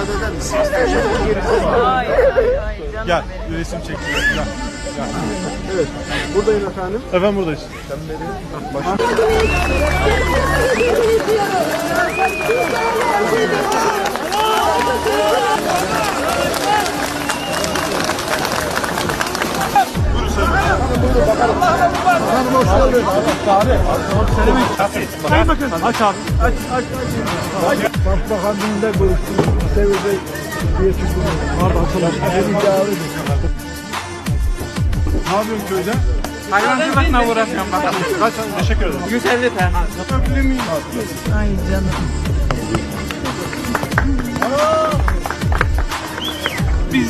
Müsaade eder misiniz? Hayır, hayır, hayır. Canım Gel benim. bir resim çekiyor. Gel. Evet. Buradayım efendim. Efendim buradayız. Sayın Bakan. Aç abi. Aç aç aç. Başbakanlığında görüştüm. Sevede diye çıktım. Pardon. Ne yapıyorsun köyde? Hayvancılıkla uğraşıyorum bakalım. Kaç Teşekkür ederim. 150 tane. Öpülür miyim? Ay canım. Biz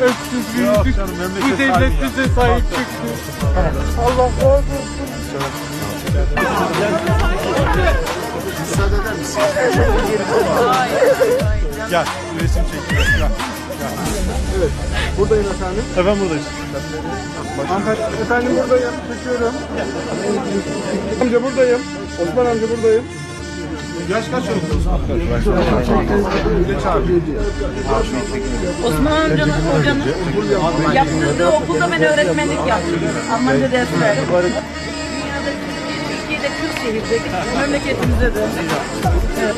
öksüz Yok büyüdük. canım, memleket Bu devlet bize sahip çıktı. Allah razı olsun. Müsaade eder canım. Gel resim çekiyor. Gel. Evet. Buradayım efendim. Efendim buradayız. Hanımefendi, efendim buradayım. Çekiyorum. Amca buradayım. Osman amca buradayım. Yaş kaç oldu? Geç abi. Osman amcanın, hocanın yaptırdığı okulda ben öğretmenlik yaptım. Almanca ders verdim. Türkiye'de 40 şehirde, memleketimize döndük. Evet.